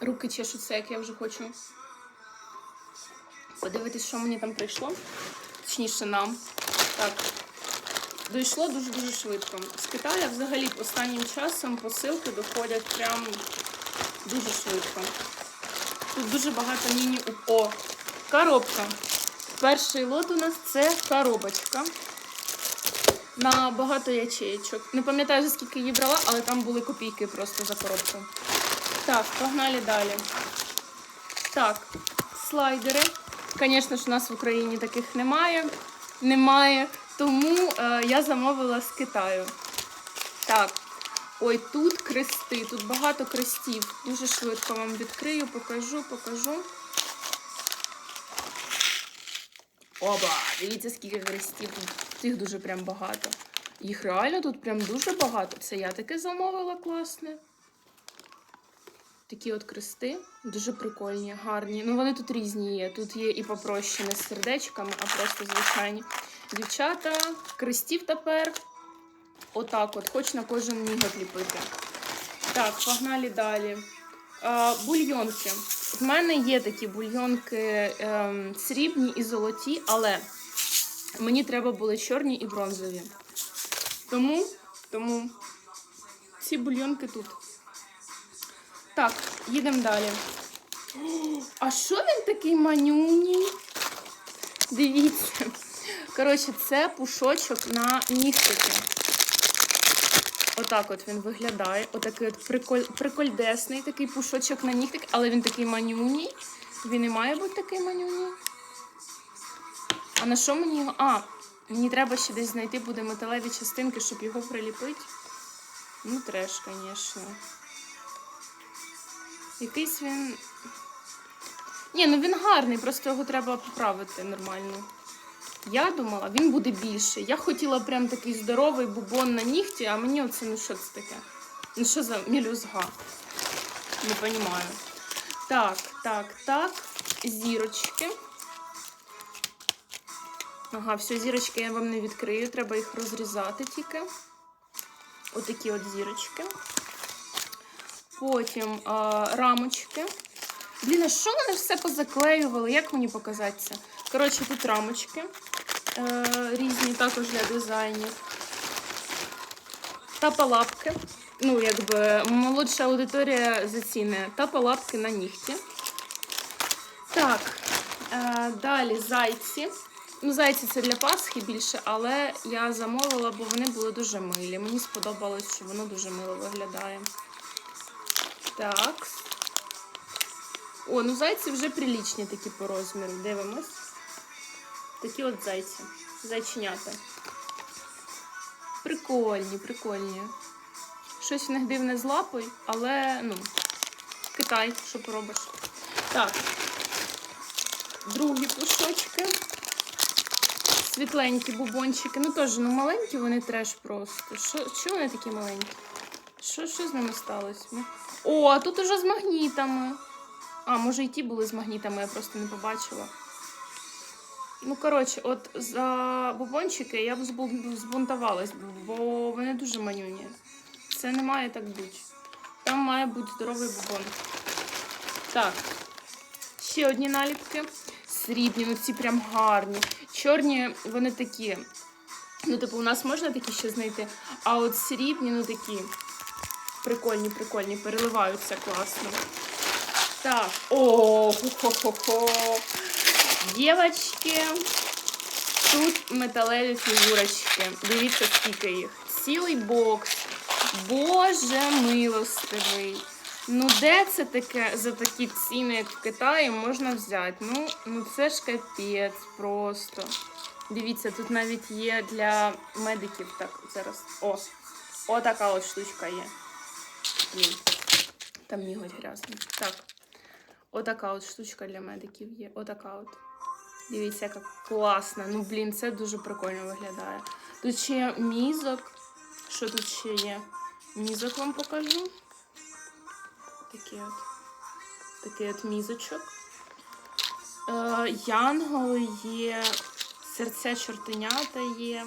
Руки чешуться, як я вже хочу. Подивитись, що мені там прийшло. Точніше, нам. Так. Дійшло дуже-дуже швидко. З Китаю взагалі останнім часом посилки доходять прям дуже швидко. Тут дуже багато міні О! Коробка. Перший лот у нас це коробочка. На багато ячеєчок. Не пам'ятаю, скільки її брала, але там були копійки просто за коробку. Так, погнали далі. Так, слайдери. Звісно ж, у нас в Україні таких немає. Немає. Тому е, я замовила з Китаю. Так. Ой, тут крести, тут багато крестів. Дуже швидко вам відкрию, покажу, покажу. Оба! Дивіться, скільки хрестів. Тут їх дуже прям багато. Їх реально тут прям дуже багато. Це я таке замовила класне. Такі от крести. Дуже прикольні, гарні. Ну вони тут різні є. Тут є і попроще не з сердечками, а просто звичайні. Дівчата, крестів тепер. Отак от, хоч на кожен ніготь ліпити. Так, погнали далі. А, бульйонки. В мене є такі бульйонки ем, срібні і золоті, але мені треба були чорні і бронзові. Тому, тому ці бульйонки тут. Так, їдемо далі. А що він такий манюній? Дивіться. Коротше, це пушочок на нігтики. Отак от він виглядає. Отакий от приколь, прикольдесний такий пушочок на нігтик, але він такий манюній. Він і має бути такий манюній. А на що мені його. А, мені треба ще десь знайти буде металеві частинки, щоб його приліпити. Ну, треш, звісно. Якийсь він. Ні, ну він гарний, просто його треба поправити нормально. Я думала, він буде більший. Я хотіла прям такий здоровий бубон на нігті, а мені оце ну що це таке? Ну що за мілюзга? Не розумію. Так, так, так. Зірочки. Ага, все, зірочки я вам не відкрию, треба їх розрізати тільки. Отакі от зірочки. Потім а, рамочки. Блін, а що вони все позаклеювали? Як мені показати це? Коротше, тут рамочки е, різні також для дизайнів. Та палапки. Ну, якби молодша аудиторія заціни. Та палапки на нігті. Так, е, далі зайці. Ну, зайці це для Пасхи більше, але я замовила, бо вони були дуже милі. Мені сподобалось, що воно дуже мило виглядає. Так. О, ну зайці вже прилічні такі по розміру. Дивимось. Такі от зайці. Зайченята. Прикольні, прикольні. Щось в них дивне з лапою, але, ну, Китай, що поробиш. Так. Другі пушочки. Світленькі бубончики. Ну теж, ну маленькі вони треш просто. Що, що вони такі маленькі? Що, що з ними сталося? О, а тут уже з магнітами. А, може і ті були з магнітами, я просто не побачила. Ну, коротше, от за бубончики я б збунтувалась, бо вони дуже манюні. Це не має так бути. Там має бути здоровий бубон. Так. Ще одні наліпки. Срібні, ну ці прям гарні. Чорні, вони такі. Ну, типу, у нас можна такі ще знайти. А от срібні, ну такі. Прикольні, прикольні, переливаються класно. Так, о, хо-хо-хо. Дівочки, тут металеві фігурочки. Дивіться, скільки їх. Цілий бокс. Боже милостивий. Ну, де це таке за такі ціни, як в Китаї, можна взяти? Ну, ну це ж капець просто. Дивіться, тут навіть є для медиків. Так, зараз. О, о, така от штучка є. Блін. Там ніготь грязний. Так. Отака от штучка для медиків є. Отака от. Дивіться, яка класна. Ну, блін, це дуже прикольно виглядає. Тут ще є мізок. Що тут ще є? Мізок вам покажу. Такий от. Такий от мізочок. Е, янголи є. Серця чортенята є.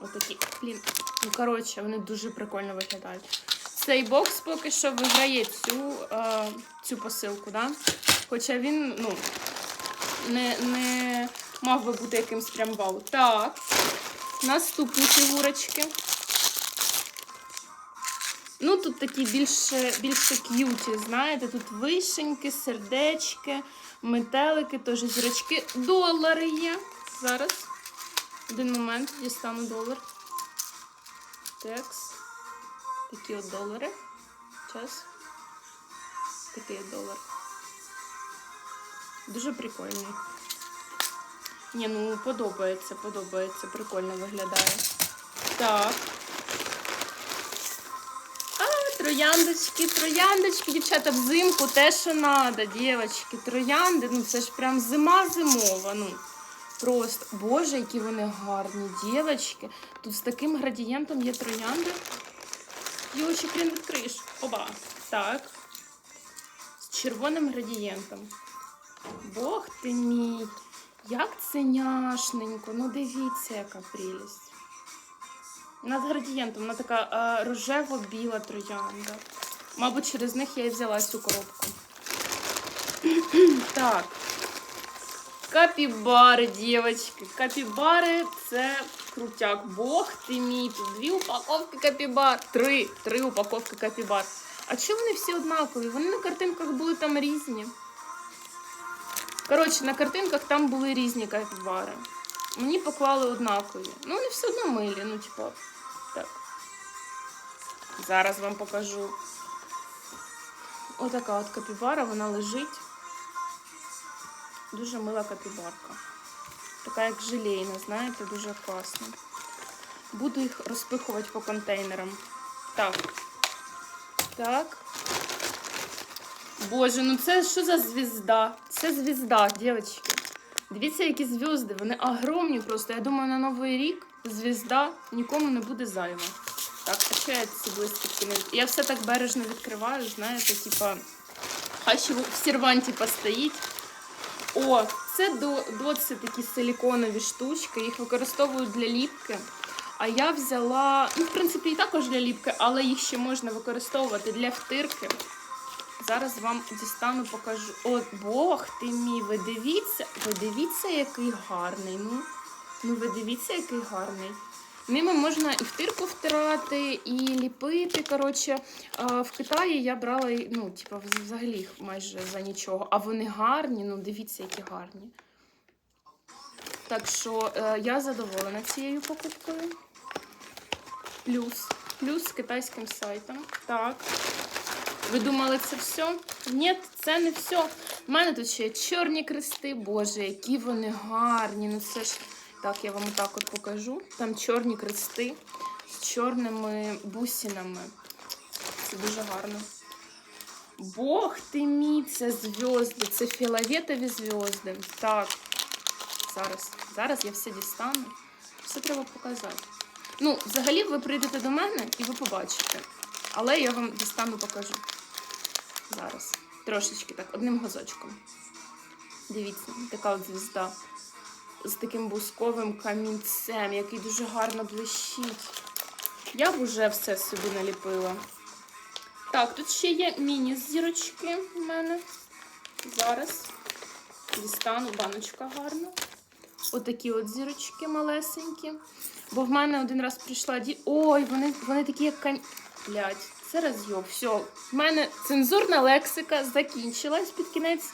Отакі. Блін. Ну, коротше, вони дуже прикольно виглядають. Цей бокс поки що виграє цю, е, цю посилку, да? Хоча він, ну, не, не мав би бути якимсь прям вау. Так. Наступні фігурочки. Ну, тут такі більше, більше к'юті, знаєте, тут вишеньки, сердечки, метелики, теж зірочки. Долари є. Зараз. Один момент, дістану долар. Текс. Такі от долари. Час. Такий от долар. Дуже прикольний. Ні, ну подобається, подобається, прикольно виглядає. Так. А, трояндочки, трояндочки, дівчата, взимку те, що надо, дівчатки, троянди, ну це ж прям зима зимова. Ну просто, боже, які вони гарні, дівчатки. Тут з таким градієнтом є троянди. Йочі, хрен відкриєш. Оба. Так. З червоним градієнтом. Бог ти мій. Як це няшненько. Ну дивіться, яка прелість. Над градієнтом вона така е, рожево-біла троянда. Мабуть, через них я і взяла цю коробку. так. Капібари, дівчатки. Капібари це крутяк. Бог ти мій. Тут дві упаковки капібар. Три. Три упаковки капібар. А чому вони всі однакові? Вони на картинках були там різні. Коротше, на картинках там були різні капібари. Мені поклали однакові. Ну, вони все одно милі. Ну, типа, так. Зараз вам покажу. Отака от капібара, вона лежить. Дуже мила капібарка. Така як желейна, знаєте, дуже класна. Буду їх розпихувати по контейнерам. Так. Так. Боже, ну це що за звізда? Це звізда, дівчатки. Дивіться, які зв'язки. Вони огромні просто. Я думаю, на Новий рік звізда нікому не буде зайва. Так, а що я ці блискітки не... Я все так бережно відкриваю, знаєте, типа, хай ще в серванті постоїть. О, це до, доці такі силіконові штучки, їх використовують для ліпки. А я взяла, ну, в принципі, і також для ліпки, але їх ще можна використовувати для втирки. Зараз вам дістану, покажу. О, Бог ти мій, ви дивіться, ви дивіться, який гарний. Ну, ну ви дивіться, який гарний. Ними можна і втирку втирати, і ліпити. Коротше, в Китаї я брала, ну, типа, взагалі майже за нічого. А вони гарні, ну дивіться, які гарні. Так що е, я задоволена цією покупкою. Плюс. Плюс з китайським сайтом. Так. Ви думали, це все? Ні, це не все. У мене тут ще чорні крести. Боже, які вони гарні. Ну це ж. Так, я вам отак от покажу. Там чорні крести з чорними бусинами. Це дуже гарно. Бог ти мій, це зв'язки, це фіолетові зв'язки. Так, зараз. Зараз я все дістану. Все треба показати. Ну, взагалі, ви прийдете до мене і ви побачите. Але я вам дістану покажу. Зараз. Трошечки так, одним газочком. Дивіться, така от звізда. З таким бусковим камінцем, який дуже гарно блищить. Я б уже все собі наліпила. Так, тут ще є міні-зірочки в мене. Зараз дістану баночка гарна. Отакі от зірочки малесенькі. Бо в мене один раз прийшла ді. Ой, вони, вони такі, як кам... Блядь, це розйоб. Все. В мене цензурна лексика закінчилась під кінець.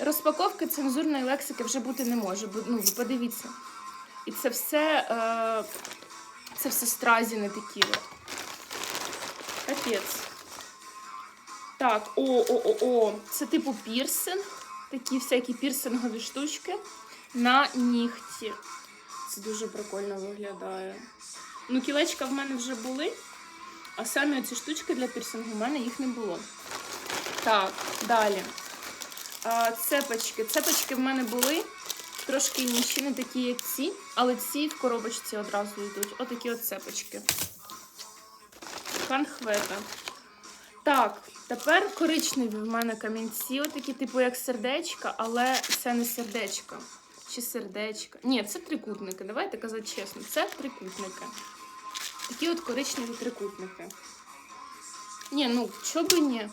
Розпаковки цензурної лексики вже бути не може. Бо, ну, ви подивіться. І це все, е... це все стразіни такі. Капець. Так, о, о, о, о. Це типу пірсинг. Такі всякі пірсингові штучки на нігті. Це дуже прикольно виглядає. Ну, кілечка в мене вже були, а самі ці штучки для пірсингу в мене їх не було. Так, далі. Цепочки. Цепочки в мене були трошки інші, не такі, як ці, але ці в коробочці одразу йдуть. Отакі от цепочки. Канхвета. Так, тепер коричневі в мене камінці, отакі, типу, як сердечка, але це не сердечко. Чи сердечка. Ні, це трикутники. Давайте казати чесно, це трикутники. Такі от коричневі трикутники. Ні, ну чого би ні.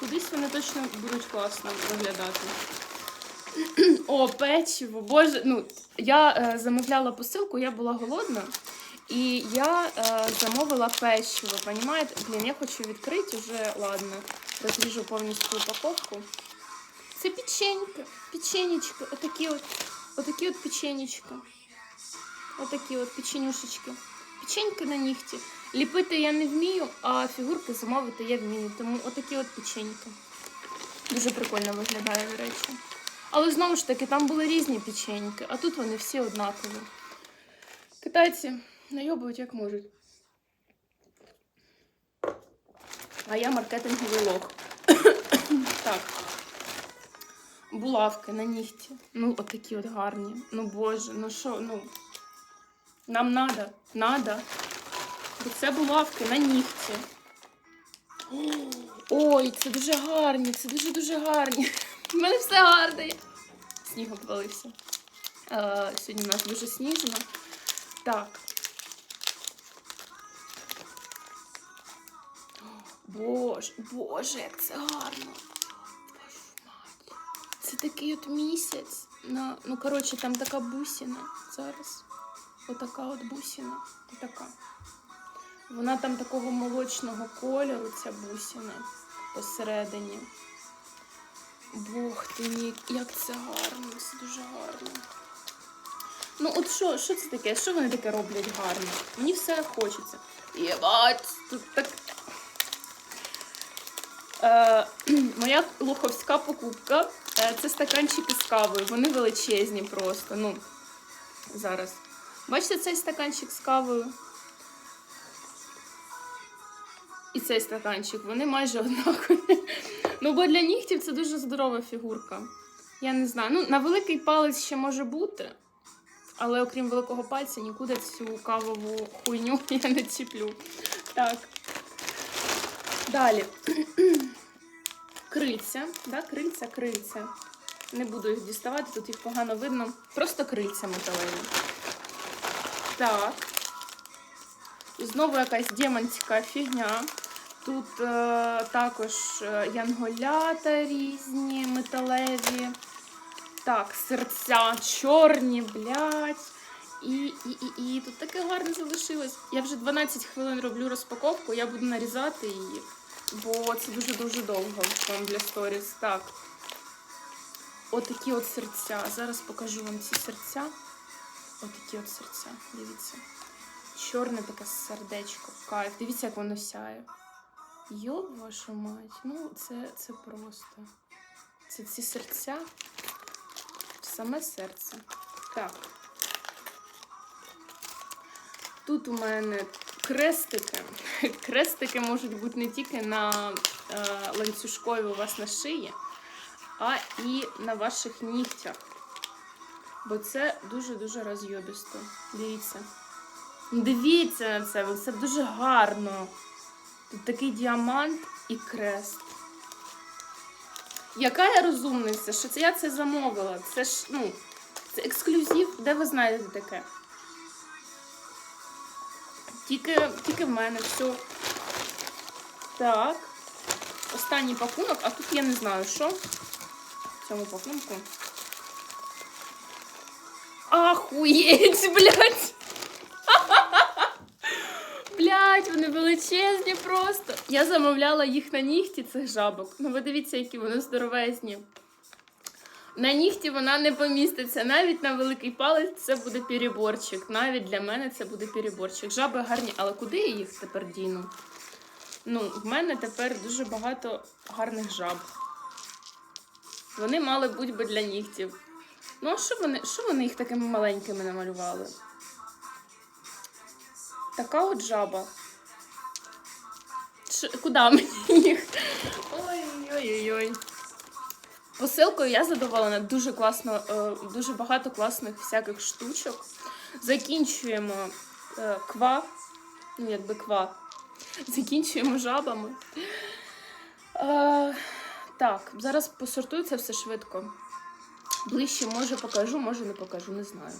Кудись вони точно будуть класно виглядати. О, печиво. Боже, ну я е, замовляла посилку, я була голодна. І я е, замовила печиво, понімаєте? Блін, я хочу відкрити вже, ладно, розріжу повністю упаковку. Це печенька, печенечка, отакі от, отакі от печенечка. Отакі от печенюшечки. Печеньки на нігті. Ліпити я не вмію, а фігурки замовити я вмію. Тому отакі от печеньки. Дуже прикольно виглядає, до речі. Але знову ж таки, там були різні печеньки, а тут вони всі однакові. Китайці найобують як можуть. А я маркетинговий лох. так. Булавки на нігті. Ну, отакі от гарні. Ну боже, ну що, ну. Нам надо, надо. Бо це булавки на нігті. Ой, це дуже гарні, це дуже-дуже гарні. У мене все гарне. Сніг обвалився. Е, сьогодні у нас дуже сніжно. Так. Боже, боже, як це гарно. Це такий от місяць. На... Ну, коротше, там така бусина зараз. Отака от бусина. Отака. Вона там такого молочного кольору, ця бусина посередині. Бог ти мій, як це гарно, це дуже гарно. Ну, от що, що це таке? Що вони таке роблять гарно? Мені все хочеться. Єбать, тут так. Е, моя луховська покупка е, це стаканчики з кавою. Вони величезні просто. Ну, зараз. Бачите цей стаканчик з кавою? І цей стаканчик, вони майже однакові. Ну, бо для нігтів це дуже здорова фігурка. Я не знаю. Ну, на великий палець ще може бути, але окрім великого пальця, нікуди цю кавову хуйню я не чіплю. Так. Далі. Крильця. Да? Крильця, крильця. Не буду їх діставати, тут їх погано видно. Просто крильця металеві. Так. Знову якась демонська фігня. Тут е, також е, янголята різні, металеві. Так, серця чорні, блядь. І, і, і, і тут таке гарне залишилось. Я вже 12 хвилин роблю розпаковку, я буду нарізати її, бо це дуже-дуже довго вам для сторіс. Так. Отакі от серця. Зараз покажу вам ці серця. Отакі от серця. Дивіться. Чорне таке сердечко. Кайф. Дивіться, як воно сяє. Йоб вашу мать. Ну, це, це просто. Це ці серця. Саме серце. Так. Тут у мене крестики. Крестики можуть бути не тільки на е, ланцюжкові у вас на шиї, а і на ваших нігтях. Бо це дуже-дуже розйобісто. Дивіться. Дивіться на це, це дуже гарно. Тут такий діамант і крест. Яка я розумниця, що це я це замовила? Це ж, ну, це ексклюзив, де ви знаєте таке? Тільки, тільки в мене все. Так. Останній пакунок, а тут я не знаю, що в цьому пакунку. Ахуєть, блядь! Блядь, вони величезні просто. Я замовляла їх на нігті, цих жабок. Ну ви дивіться, які вони здоровезні. На нігті вона не поміститься. Навіть на великий палець це буде переборчик. Навіть для мене це буде переборчик. Жаби гарні, але куди я їх тепер діну? Ну, в мене тепер дуже багато гарних жаб. Вони мали бути би для нігтів. Ну, а що вони, що вони їх такими маленькими намалювали? Така от жаба. Ш... Куди мені їх? Ой-ой-ой. Посилкою я задоволена. Дуже класно, е, дуже багато класних всяких штучок. Закінчуємо е, ква. Ну, якби ква. Закінчуємо жабами. Е, так, зараз посортую це все швидко. Ближче, може, покажу, може не покажу, не знаю.